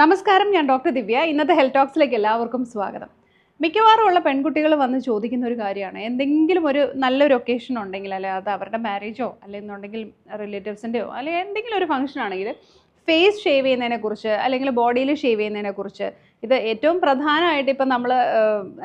നമസ്കാരം ഞാൻ ഡോക്ടർ ദിവ്യ. ഇന്നത്തെ ഹെൽത്ത് ടോക്സിലേക്ക് എല്ലാവർക്കും സ്വാഗതം. മിക്കവാറും ഉള്ള പെൺകുട്ടികൾ വന്ന് ചോദിക്കുന്ന ഒരു കാര്യമാണ്. എന്തെങ്കിലും ഒരു നല്ലൊരു ഒക്കേഷൻ ഉണ്ടെങ്കിൽ അല്ലെ അത് അവരുടെ മാരേജോ അല്ലെന്നുണ്ടെങ്കിൽ റിലേറ്റീവ്സിന്റെയോ അല്ലെങ്കിൽ എന്തെങ്കിലും ഒരു ഫംഗ്ഷൻ ആണെങ്കിൽ ഫേസ് ഷേവ് ചെയ്യുന്നതിനെക്കുറിച്ച് അല്ലെങ്കിൽ ബോഡിയിൽ ഷേവ് ചെയ്യുന്നതിനെ കുറിച്ച് ഇത് ഏറ്റവും പ്രധാനമായിട്ട് ഇപ്പം നമ്മൾ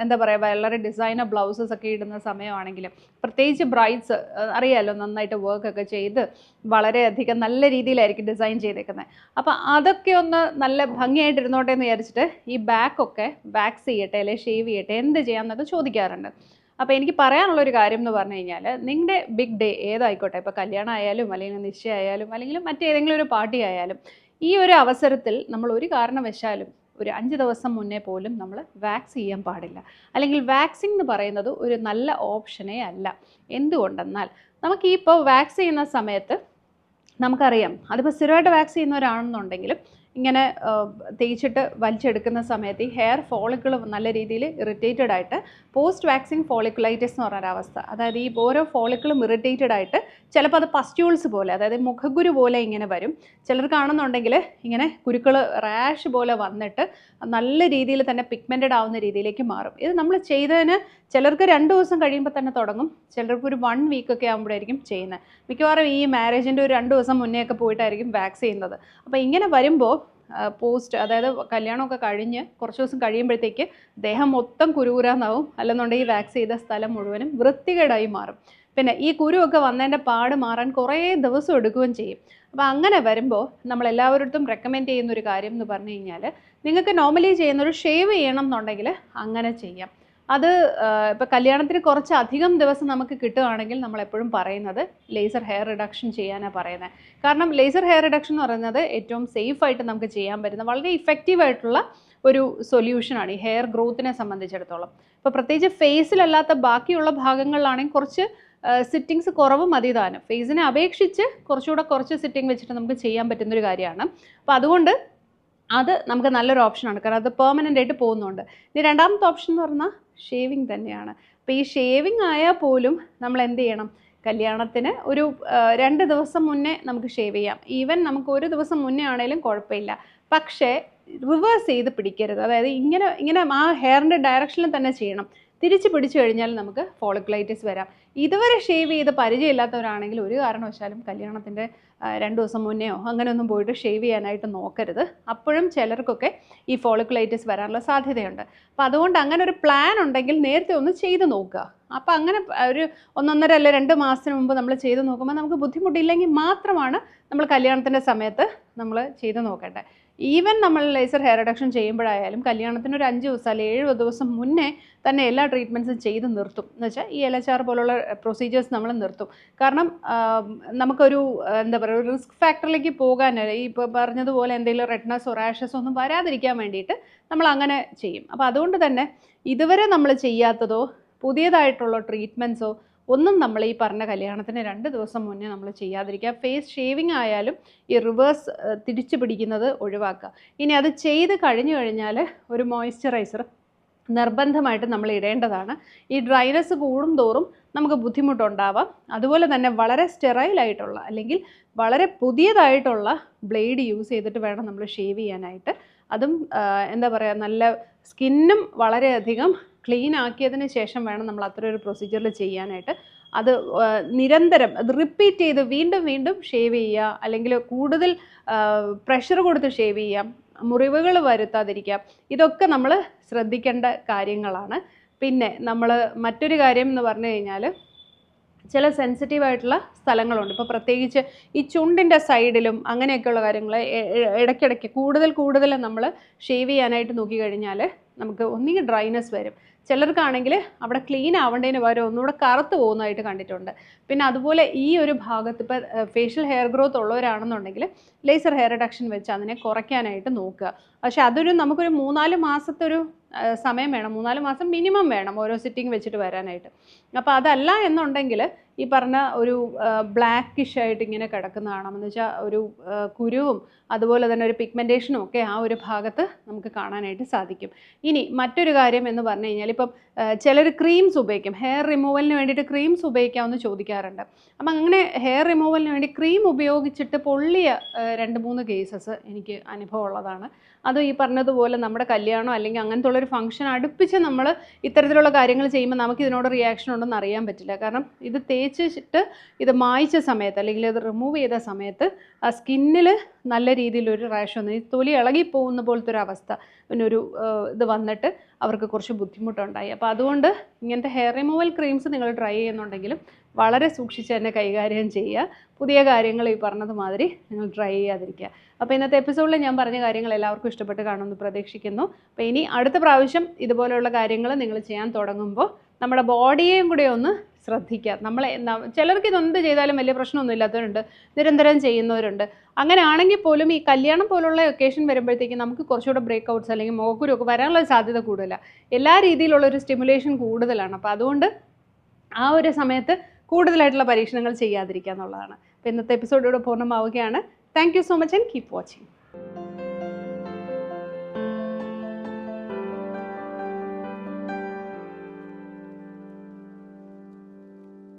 എന്താ പറയുക വളരെ ഡിസൈനർ ബ്ലൗസസ് ഒക്കെ ഇടുന്ന സമയമാണെങ്കിലും പ്രത്യേകിച്ച് ബ്രൈഡ്സ് അറിയാമല്ലോ നന്നായിട്ട് വർക്ക് ഒക്കെ ചെയ്ത് വളരെയധികം നല്ല രീതിയിലായിരിക്കും ഡിസൈൻ ചെയ്തേക്കുന്നത് അപ്പം അതൊക്കെ ഒന്ന് നല്ല ഭംഗിയായിട്ട് ഇരുന്നോട്ടെ എന്ന് വിചാരിച്ചിട്ട് ഈ ബാക്കൊക്കെ വാക്സ് ചെയ്യട്ടെ അല്ലെങ്കിൽ ഷേവ് ചെയ്യട്ടെ എന്ത് ചെയ്യാമെന്നൊക്കെ ചോദിക്കാറുണ്ട്. അപ്പോൾ എനിക്ക് പറയാനുള്ള ഒരു കാര്യം എന്ന് പറഞ്ഞു കഴിഞ്ഞാൽ നിങ്ങളുടെ ബിഗ് ഡേ ഏതായിക്കോട്ടെ ഇപ്പോൾ കല്യാണം ആയാലും അല്ലെങ്കിൽ നിശ്ചയമായാലും അല്ലെങ്കിൽ മറ്റേതെങ്കിലും ഒരു പാർട്ടി ആയാലും ഈ ഒരു അവസരത്തിൽ നമ്മൾ ഒരു കാരണവശാലും ഒരു അഞ്ച് ദിവസം മുന്നേ പോലും നമ്മൾ വാക്സ് ചെയ്യാൻ പാടില്ല. അല്ലെങ്കിൽ വാക്സിൻ എന്ന് പറയുന്നത് ഒരു നല്ല ഓപ്ഷനേ അല്ല. എന്തുകൊണ്ടെന്നാൽ നമുക്ക് ഇപ്പോൾ വാക്സ് ചെയ്യുന്ന സമയത്ത് നമുക്കറിയാം അതിപ്പോൾ സ്ഥിരമായിട്ട് വാക്സ് ചെയ്യുന്നവരാണെന്നുണ്ടെങ്കിലും ഇങ്ങനെ തേച്ചിട്ട് വലിച്ചെടുക്കുന്ന സമയത്ത് ഈ ഹെയർ ഫോളിക്കിൾ നല്ല രീതിയിൽ ഇറിറ്റേറ്റഡ് ആയിട്ട് പോസ്റ്റ് വാക്സിൻ ഫോളിക്കുലൈറ്റിസ് എന്ന് പറഞ്ഞൊരവസ്ഥ അതായത് ഈ ഓരോ ഫോളിക്കിളും ഇറിറ്റേറ്റഡ് ആയിട്ട് ചിലപ്പോൾ അത് പസ്റ്റ്യൂൾസ് പോലെ അതായത് മുഖഗുരു പോലെ ഇങ്ങനെ വരും. ചിലർ കാണുന്നുണ്ടെങ്കിൽ ഇങ്ങനെ കുരുക്കൾ റാഷ് പോലെ വന്നിട്ട് നല്ല രീതിയിൽ തന്നെ പിഗ്മെന്റഡ് ആവുന്ന രീതിയിലേക്ക് മാറും. ഇത് നമ്മൾ ചെയ്തതിന് ചിലർക്ക് രണ്ട് ദിവസം കഴിയുമ്പോൾ തന്നെ തുടങ്ങും. ചിലർക്ക് ഒരു വൺ വീക്കൊക്കെ ആകുമ്പോഴായിരിക്കും ചെയ്യുന്നത് മിക്കവാറും ഈ മാരേജിന്റെ ഒരു രണ്ട് ദിവസം മുന്നേ ഒക്കെ പോയിട്ടായിരിക്കും വാക്സ് ചെയ്യുന്നത്. അപ്പോൾ ഇങ്ങനെ വരുമ്പോൾ പോസ്റ്റ് അതായത് കല്യാണമൊക്കെ കഴിഞ്ഞ് കുറച്ച് ദിവസം കഴിയുമ്പോഴത്തേക്ക് ദേഹം മൊത്തം കുരുകുരാന്നാവും അല്ലെന്നുണ്ടെങ്കിൽ വാക്സ് ചെയ്ത സ്ഥലം മുഴുവനും വൃത്തികേടായി മാറും. പിന്നെ ഈ കുരുവൊക്കെ വന്നതിന്റെ പാട് മാറാൻ കുറേ ദിവസം എടുക്കുകയും ചെയ്യും. അപ്പോൾ അങ്ങനെ വരുമ്പോൾ നമ്മൾ റെക്കമെൻഡ് ചെയ്യുന്ന ഒരു കാര്യം എന്ന് പറഞ്ഞു കഴിഞ്ഞാൽ നിങ്ങൾക്ക് നോർമലി ചെയ്യുന്നൊരു ഷേവ് ചെയ്യണം എന്നുണ്ടെങ്കിൽ അങ്ങനെ ചെയ്യാം. അത് ഇപ്പോൾ കല്യാണത്തിന് കുറച്ചധികം ദിവസം നമുക്ക് കിട്ടുകയാണെങ്കിൽ നമ്മൾ എപ്പോഴും പറയുന്നത് ലേസർ ഹെയർ റിഡക്ഷൻ ചെയ്യാനാണ് പറയുന്നത് കാരണം ലേസർ ഹെയർ റിഡക്ഷൻ എന്ന് പറയുന്നത് ഏറ്റവും സേഫായിട്ട് നമുക്ക് ചെയ്യാൻ പറ്റുന്ന വളരെ ഇഫക്റ്റീവായിട്ടുള്ള ഒരു സൊല്യൂഷനാണ് ഈ ഹെയർ ഗ്രോത്തിനെ സംബന്ധിച്ചിടത്തോളം. ഇപ്പോൾ പ്രത്യേകിച്ച് ഫേസിലല്ലാത്ത ബാക്കിയുള്ള ഭാഗങ്ങളിലാണെങ്കിൽ കുറച്ച് സിറ്റിങ്സ് കുറവ് മതി താനും. ഫേസിനെ അപേക്ഷിച്ച് കുറച്ചുകൂടെ കുറച്ച് സിറ്റിംഗ് വെച്ചിട്ട് നമുക്ക് ചെയ്യാൻ പറ്റുന്നൊരു കാര്യമാണ്. അപ്പോൾ അതുകൊണ്ട് അത് നമുക്ക് നല്ലൊരു ഓപ്ഷനാണ് കാരണം അത് പെർമനന്റ് ആയിട്ട് പോകുന്നുണ്ട്. ഇനി രണ്ടാമത്തെ ഓപ്ഷൻ എന്ന് പറഞ്ഞാൽ ഷേവിങ് തന്നെയാണ്. അപ്പോൾ ഈ ഷേവിങ് ആയാൽ പോലും നമ്മൾ എന്ത് ചെയ്യണം? കല്യാണത്തിന് ഒരു രണ്ട് ദിവസം മുന്നേ നമുക്ക് ഷേവ് ചെയ്യാം. ഈവൻ നമുക്ക് ഒരു ദിവസം മുന്നേ ആണെങ്കിലും കുഴപ്പമില്ല. പക്ഷേ റിവേഴ്സ് ചെയ്ത് പിടിക്കരുത്. അതായത് ഇങ്ങനെ ഇങ്ങനെ ആ ഹെയറിന്റെ ഡയറക്ഷനിൽ തന്നെ ചെയ്യണം. തിരിച്ച് പിടിച്ചു കഴിഞ്ഞാൽ നമുക്ക് ഫോളിക്കുലൈറ്റിസ് വരാം. ഇതുവരെ ഷേവ് ചെയ്ത് പരിചയമില്ലാത്തവരാണെങ്കിൽ ഒരു കാരണവശാലും കല്യാണത്തിന്റെ രണ്ട് ദിവസം മുന്നെയോ അങ്ങനെയൊന്നും പോയിട്ട് ഷേവ് ചെയ്യാനായിട്ട് നോക്കരുത്. അപ്പോഴും ചിലർക്കൊക്കെ ഈ ഫോളിക്കുലൈറ്റിസ് വരാനുള്ള സാധ്യതയുണ്ട്. അപ്പോൾ അതുകൊണ്ട് അങ്ങനെ ഒരു പ്ലാൻ ഉണ്ടെങ്കിൽ നേരത്തെ ഒന്ന് ചെയ്ത് നോക്കുക. അപ്പോൾ അങ്ങനെ ഒരു ഒന്നൊന്നര അല്ല രണ്ട് മാസത്തിന് മുമ്പ് നമ്മൾ ചെയ്ത് നോക്കുമ്പോൾ നമുക്ക് ബുദ്ധിമുട്ടില്ലെങ്കിൽ മാത്രമാണ് നമ്മൾ കല്യാണത്തിന്റെ സമയത്ത് നമ്മൾ ചെയ്ത് നോക്കേണ്ടത്. ഈവൻ നമ്മൾ ലേസർ ഹെയർ റിഡക്ഷൻ ചെയ്യുമ്പോഴായാലും കല്യാണത്തിന് ഒരു അഞ്ച് ദിവസം അല്ലെങ്കിൽ ഏഴ് ദിവസം മുന്നേ തന്നെ എല്ലാ ട്രീറ്റ്മെന്റ്സും ചെയ്ത് നിർത്തും. എന്ന് വെച്ചാൽ ഈ എൽ എച്ച് ആർ പോലുള്ള പ്രൊസീജിയേഴ്സ് നമ്മൾ നിർത്തും. കാരണം നമുക്കൊരു എന്താ പറയുക ഒരു റിസ്ക് ഫാക്ടറിലേക്ക് പോകാൻ ഈ ഇപ്പോൾ പറഞ്ഞതുപോലെ എന്തെങ്കിലും റെഡ്നസോ റാഷസോ ഒന്നും വരാതിരിക്കാൻ വേണ്ടിയിട്ട് നമ്മൾ അങ്ങനെ ചെയ്യും. അപ്പോൾ അതുകൊണ്ട് തന്നെ ഇതുവരെ നമ്മൾ ചെയ്യാത്തതോ പുതിയതായിട്ടുള്ള ട്രീറ്റ്മെന്റ്സോ ഒന്നും നമ്മൾ ഈ പറഞ്ഞ കല്യാണത്തിന് രണ്ട് ദിവസം മുന്നേ നമ്മൾ ചെയ്യാതിരിക്കുക. ഫേസ് ഷേവിങ് ആയാലും ഈ റിവേഴ്സ് തിരിച്ചു പിടിക്കുന്നത് ഒഴിവാക്കുക. ഇനി അത് ചെയ്ത് കഴിഞ്ഞു കഴിഞ്ഞാൽ ഒരു മോയ്സ്ചറൈസർ നിർബന്ധമായിട്ട് നമ്മൾ ഇടേണ്ടതാണ്. ഈ ഡ്രൈനസ് കൂടും തോറും നമുക്ക് ബുദ്ധിമുട്ടുണ്ടാവാം. അതുപോലെ തന്നെ വളരെ സ്റ്റെറൈലായിട്ടുള്ള അല്ലെങ്കിൽ വളരെ പുതിയതായിട്ടുള്ള ബ്ലേഡ് യൂസ് ചെയ്തിട്ട് വേണം നമ്മൾ ഷേവ് ചെയ്യാനായിട്ട്. അതും എന്താ പറയുക നല്ല സ്കിന്നും വളരെയധികം ക്ലീൻ ആക്കിയതിന് ശേഷം വേണം നമ്മൾ അത്ര ഒരു പ്രൊസീജിയറിൽ ചെയ്യാനായിട്ട്. അത് നിരന്തരം അത് റിപ്പീറ്റ് ചെയ്ത് വീണ്ടും വീണ്ടും ഷേവ് ചെയ്യുക. അല്ലെങ്കിൽ കൂടുതൽ പ്രഷർ കൊടുത്ത് ഷേവ് ചെയ്യാം. മുറിവുകൾ വരുത്താതിരിക്കാം. ഇതൊക്കെ നമ്മൾ ശ്രദ്ധിക്കേണ്ട കാര്യങ്ങളാണ്. പിന്നെ നമ്മൾ മറ്റൊരു കാര്യം എന്ന് പറഞ്ഞു കഴിഞ്ഞാൽ ചില സെൻസിറ്റീവ് ആയിട്ടുള്ള സ്ഥലങ്ങളുണ്ട്. ഇപ്പോൾ പ്രത്യേകിച്ച് ഈ ചുണ്ടിന്റെ സൈഡിലും അങ്ങനെയൊക്കെയുള്ള കാര്യങ്ങൾ ഇടയ്ക്കിടയ്ക്ക് കൂടുതൽ കൂടുതൽ നമ്മൾ ഷേവ് ചെയ്യാനായിട്ട് നോക്കിക്കഴിഞ്ഞാൽ നമുക്ക് ഒന്നുകിൽ ഡ്രൈനെസ് വരും. ചിലർക്കാണെങ്കിൽ അവിടെ ക്ലീൻ ആവേണ്ടതിന് പകരം ഒന്നുകൂടെ കറുത്ത് പോകുന്നതായിട്ട് കണ്ടിട്ടുണ്ട്. പിന്നെ അതുപോലെ ഈ ഒരു ഭാഗത്ത് ഇപ്പോൾ ഫേഷ്യൽ ഹെയർ ഗ്രോത്ത് ഉള്ളവരാണെന്നുണ്ടെങ്കിൽ ലേസർ ഹെയർ റിഡക്ഷൻ വെച്ച് അതിനെ കുറയ്ക്കാനായിട്ട് നോക്കുക. പക്ഷേ അതൊരു നമുക്കൊരു മൂന്നാൽ മാസത്തെ ഒരു സമയം വേണം. മൂന്നാൽ മാസം മിനിമം വേണം ഓരോ സിറ്റിംഗ് വെച്ചിട്ട് വരാനായിട്ട്. അപ്പോൾ അതല്ല എന്നുണ്ടെങ്കിൽ ഈ പറഞ്ഞ ഒരു ബ്ലാക്കിഷ് ആയിട്ട് ഇങ്ങനെ കിടക്കുന്ന കാണാം. എന്ന് വെച്ചാൽ ഒരു കുരുവും അതുപോലെ തന്നെ ഒരു പിഗ്മെന്റേഷനും ഒക്കെ ആ ഒരു ഭാഗത്ത് നമുക്ക് കാണാനായിട്ട് സാധിക്കും. ഇനി മറ്റൊരു കാര്യം എന്ന് പറഞ്ഞു കഴിഞ്ഞാൽ ഇപ്പം ചിലർ ക്രീംസ് ഉപയോഗിക്കും. ഹെയർ റിമൂവലിന് വേണ്ടിയിട്ട് ക്രീംസ് ഉപയോഗിക്കാമെന്ന് ചോദിക്കാറുണ്ട്. അപ്പം അങ്ങനെ ഹെയർ റിമൂവലിന് വേണ്ടി ക്രീം ഉപയോഗിച്ചിട്ട് പൊള്ളിയ രണ്ട് മൂന്ന് കേസസ് എനിക്ക് അനുഭവം ഉള്ളതാണ്. അതും ഈ പറഞ്ഞതുപോലെ നമ്മുടെ കല്യാണം അല്ലെങ്കിൽ അങ്ങനത്തെ ഉള്ളൊരു ഫംഗ്ഷൻ അടുപ്പിച്ച് നമ്മൾ ഇത്തരത്തിലുള്ള കാര്യങ്ങൾ ചെയ്യുമ്പോൾ നമുക്ക് ഇതിനോട് റിയാക്ഷൻ ഉണ്ടെന്ന് അറിയാൻ പറ്റില്ല. കാരണം ഇത് തേച്ചിട്ട് ഇത് മായ്ച്ച സമയത്ത് അല്ലെങ്കിൽ ഇത് റിമൂവ് ചെയ്ത സമയത്ത് ആ സ്കിന്നിൽ നല്ല രീതിയിലൊരു റാഷ് വന്നു. ഈ തൊലി ഇളകി പോകുന്ന പോലത്തെ ഒരു അവസ്ഥ. പിന്നെ ഒരു ഇത് വന്നിട്ട് അവർക്ക് കുറച്ച് ബുദ്ധിമുട്ടുണ്ടായി അപ്പോൾ അതുകൊണ്ട് ഇങ്ങനത്തെ ഹെയർ റിമൂവൽ ക്രീംസ് നിങ്ങൾ ട്രൈ ചെയ്യുന്നുണ്ടെങ്കിലും വളരെ സൂക്ഷിച്ച് തന്നെ കൈകാര്യം ചെയ്യുക. പുതിയ കാര്യങ്ങൾ ഈ പറഞ്ഞതുമാതിരി നിങ്ങൾ ട്രൈ ചെയ്യാതിരിക്കുക. അപ്പോൾ ഇന്നത്തെ എപ്പിസോഡിൽ ഞാൻ പറഞ്ഞ കാര്യങ്ങൾ എല്ലാവർക്കും ഇഷ്ടപ്പെട്ട് കാണുമെന്ന് പ്രതീക്ഷിക്കുന്നു. അപ്പോൾ ഇനി അടുത്ത പ്രാവശ്യം ഇതുപോലെയുള്ള കാര്യങ്ങൾ നിങ്ങൾ ചെയ്യാൻ തുടങ്ങുമ്പോൾ നമ്മുടെ ബോഡിയെയും കൂടെ ഒന്ന് ശ്രദ്ധിക്കുക. നമ്മളെ ചിലർക്ക് ഇതെന്ത് ചെയ്താലും വലിയ പ്രശ്നമൊന്നും ഇല്ലാത്തവരുണ്ട്. നിരന്തരം ചെയ്യുന്നവരുണ്ട്. അങ്ങനെയാണെങ്കിൽ പോലും ഈ കല്യാണം പോലുള്ള ഒക്കേഷൻ വരുമ്പോഴത്തേക്കും നമുക്ക് കുറച്ചുകൂടെ ബ്രേക്ക് ഔട്ട്സ് അല്ലെങ്കിൽ മോക്കുരൊക്കെ വരാനുള്ള സാധ്യത കൂടുതലാണ് എല്ലാ രീതിയിലുള്ള ഒരു സ്റ്റിമുലേഷൻ കൂടുതലാണ്. അപ്പോൾ അതുകൊണ്ട് ആ ഒരു സമയത്ത് കൂടുതലായിട്ടുള്ള പരീക്ഷണങ്ങൾ ചെയ്യാതിരിക്കുക എന്നുള്ളതാണ്. അപ്പോൾ ഇന്നത്തെ എപ്പിസോഡ് ഇവിടെ പൂർണമാവുകയാണ്. Thank you so much and keep watching